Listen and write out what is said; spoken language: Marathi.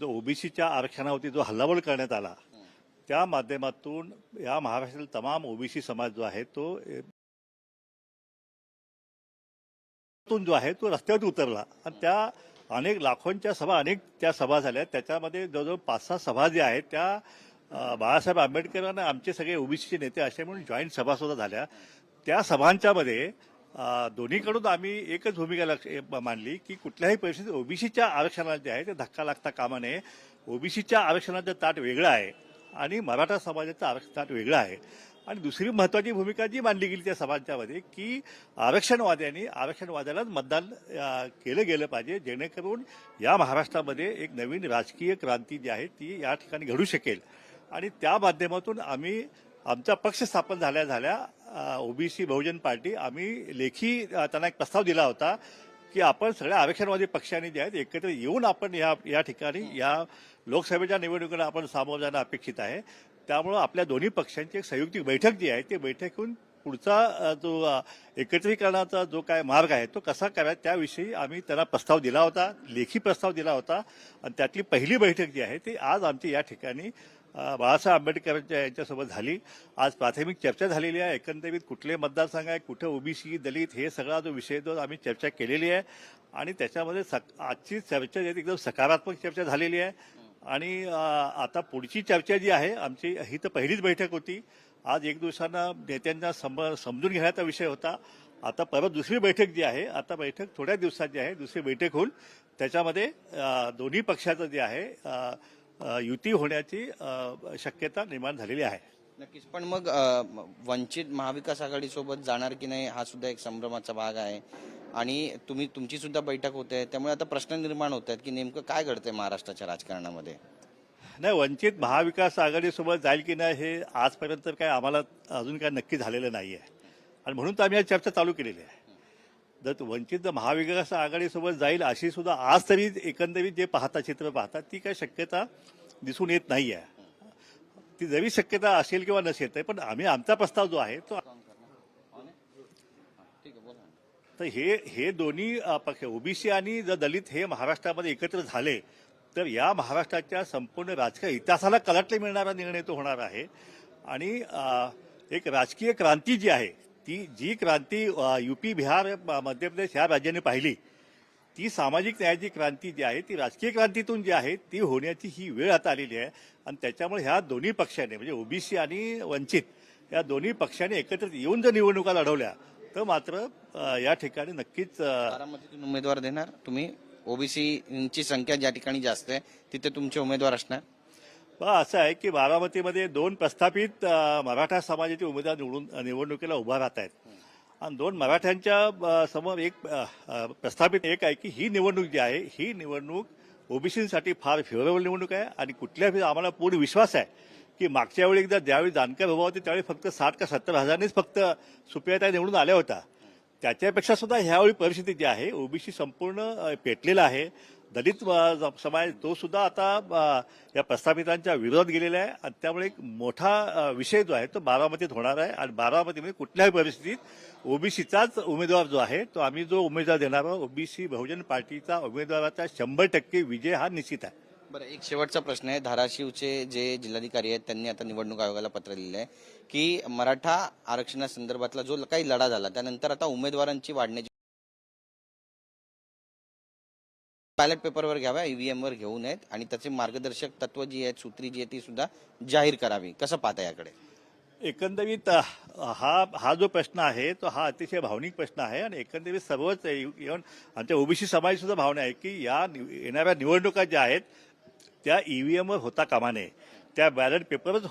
जो ओबीसीच्या आरक्षणावरती जो हल्लाबोल करण्यात आला त्या माध्यमातून या महाराष्ट्रातील तमाम ओबीसी समाज जो आहे तो जो आहे तो रस्त्यावरती उतरला. आणि त्या अनेक लाखोंच्या सभा अनेक त्या सभा झाल्या. त्याच्यामध्ये जवळजवळ पाच सहा सभा ज्या आहेत त्या बाळासाहेब आंबेडकर आणि आमचे सगळे ओबीसीचे नेते असे म्हणून जॉईंट सभा सुद्धा झाल्या. त्या सभांच्या मध्ये दोन्हीकडून आम्ही एकच भूमिका लक्ष मानली मांडली की कुठल्याही परिस्थितीत ओबीसीच्या आरक्षणाला जे आहे ते धक्का लागता कामा नये. ओबीसीच्या आरक्षणाचं ताट वेगळं आहे आणि मराठा समाजाचं आरक्षण ताट वेगळं आहे. आणि दुसरी महत्वाची भूमिका जी मांडली गेली त्या समाजामध्ये की आरक्षणवाद्यांनी आरक्षणवाद्यालाच मतदान केलं गेलं पाहिजे जेणेकरून या महाराष्ट्रामध्ये एक नवीन राजकीय क्रांती जी आहे ती या ठिकाणी घडू शकेल. आणि त्या माध्यमातून आम्ही आमचा पक्ष स्थापन झाल्या झाल्या ओबीसी बहुजन पार्टी आम्ही लेखी त्यांना एक प्रस्ताव दिला होता की आपण सगळ्या आरक्षणवादी पक्षांनी जे आहेत एकत्र येऊन आपण या या ठिकाणी या लोकसभेच्या निवडणुकीला आपण सामोरं जाणं अपेक्षित आहे. त्यामुळं आपल्या दोन्ही पक्षांची एक संयुक्त बैठक जी आहे ती बैठक होऊन पुढचा जो एकत्रीकरणाचा जो काय मार्ग आहे तो कसा करायचा त्याविषयी आम्ही त्यांना प्रस्ताव दिला होता लेखी प्रस्ताव दिला होता. आणि त्यातली पहिली बैठक जी आहे ती आज आमची या ठिकाणी बाळासाहेब आंबेडकरांच्या यांच्यासोबत झाली. आज प्राथमिक चर्चा झालेली आहे. एकंदरीत कुठले मतदारसंघ आहे कुठं ओबीसी दलित हे सगळा जो विषय जो आम्ही चर्चा केलेली आहे. आणि त्याच्यामध्ये सक आजची चर्चा जी एकदम सकारात्मक चर्चा झालेली आहे. आणि आता पुढची चर्चा जी आहे आमची ही तर पहिलीच बैठक होती. आज एक दिवसानं नेत्यांना सम समजून घेण्याचा विषय होता. आता परत दुसरी बैठक जी आहे आता बैठक थोड्या दिवसात जी आहे दुसरी बैठक होऊन त्याच्यामध्ये दोन्ही पक्षाचं जे आहे युती होण्याची शक्यता निर्माण झालेली आहे. नक्कीच. पण मग वंचित महाविकास आघाडी सोबत जाणार की नाही हा सुद्धा एक संभ्रमाचा भाग आहे. आणि तुम्ही तुमची सुद्धा बैठक होते त्यामुळे आता प्रश्न निर्माण होत आहेत की नेमकं काय घडतंय महाराष्ट्राच्या राजकारणामध्ये? नाही वंचित महाविकास आघाडीसोबत जाईल की नाही हे आजपर्यंत काय आम्हाला अजून काय नक्की झालेलं नाही आहे आणि म्हणून तर आम्ही चर्चा चालू केलेली आहे. जर वंचित महाविकास आघाडीसोबत जाईल अशी सुद्धा आज तरी एकंदरीत जे पाहता चित्र पाहता ती काही शक्यता दिसून येत नाही आहे ती जरी शक्यता असेल किंवा नसेल तरी पण आम्ही आमचा प्रस्ताव जो आहे तो तर हे हे दोन्ही पक्ष ओबीसी आणि जर दलित हे महाराष्ट्रामध्ये एकत्र झाले तर या महाराष्ट्राच्या संपूर्ण राजकीय इतिहासाला कलाटले मिळणारा निर्णय तो होणार आहे. आणि एक राजकीय क्रांती जी आहे ती जी क्रांती युपी बिहार म- मध्य प्रदेश ह्या राज्यांनी पाहिली ती सामाजिक न्यायाची क्रांती जी आहे ती राजकीय क्रांतीतून जी आहे ती होण्याची ही वेळ आता आलेली आहे. आणि त्याच्यामुळे ह्या दोन्ही पक्षाने म्हणजे ओबीसी आणि वंचित या दोन्ही पक्षांनी एकत्रित येऊन जर निवडणुका लढवल्या तर मात्र या ठिकाणी नक्कीच उमेदवार देणार. तुम्ही ओबीसीची संख्या ज्या ठिकाणी जास्त आहे तिथे तुमचे उमेदवार असणार. असं आहे की बारामतीमध्ये दोन प्रस्थापित मराठा समाजाचे उमेदवार निवडून निवडणुकीला उभा राहत आहेत. आणि दोन मराठ्यांच्या समोर एक प्रस्थापित एक आहे की ही निवडणूक जी आहे ही निवडणूक ओबीसीसाठी फार फेवरेबल निवडणूक आहे आणि कुठल्याही आम्हाला पूर्ण विश्वास आहे की मागच्या वेळी एकदा ज्यावेळी जानकर उभा होते त्यावेळी फक्त साठ का सत्तर हजारनीच फक्त सुप्रियाताई निवडून आल्या होत्या. त्याच्यापेक्षा सुद्धा ह्यावेळी परिस्थिती जी आहे ओबीसी संपूर्ण पेटलेला आहे. दलित समाज तो सुद्धा आता या प्रस्थापितांच्या विरोधात गेलेला आहे. आणि त्यामुळे एक मोठा विषय जो आहे तो बारामतीत होणार आहे. आणि बारामतीमध्ये म्हणजे कुठल्याही परिस्थितीत ओबीसीचाच उमेदवार जो आहे तो आम्ही जो उमेदवार देणार आहोत ओबीसी बहुजन पार्टीचा उमेदवाराचा शंभर टक्के विजय हा निश्चित आहे. बरं एक शेवटचा प्रश्न आहे. धाराशिवचे जे जिल्हाधिकारी आहेत त्यांनी आता निवडणूक आयोगाला पत्र लिहिलं आहे की मराठा आरक्षणासंदर्भातला जो काही लढा झाला त्यानंतर आता उमेदवारांची वाढण्याची बॅलेट पेपरवर घ्याव्या ईव्हीएमवर घेऊ नयेत आणि त्याचे मार्गदर्शक तत्व जी आहेत सूत्री जी आहे ती सुद्धा जाहीर करावी. कसं पाहता याकडे? एकंदरीत हा हा जो प्रश्न आहे तो हा अतिशय भावनिक प्रश्न आहे आणि एकंदरीत सर्वच इव्हन आमच्या ओबीसी समाज सुद्धा भावना आहे की या निव- येणाऱ्या निवडणुका ज्या आहेत त्या ईव्हीएमवर होता कामा नये. त्या बॅलेट पेपरच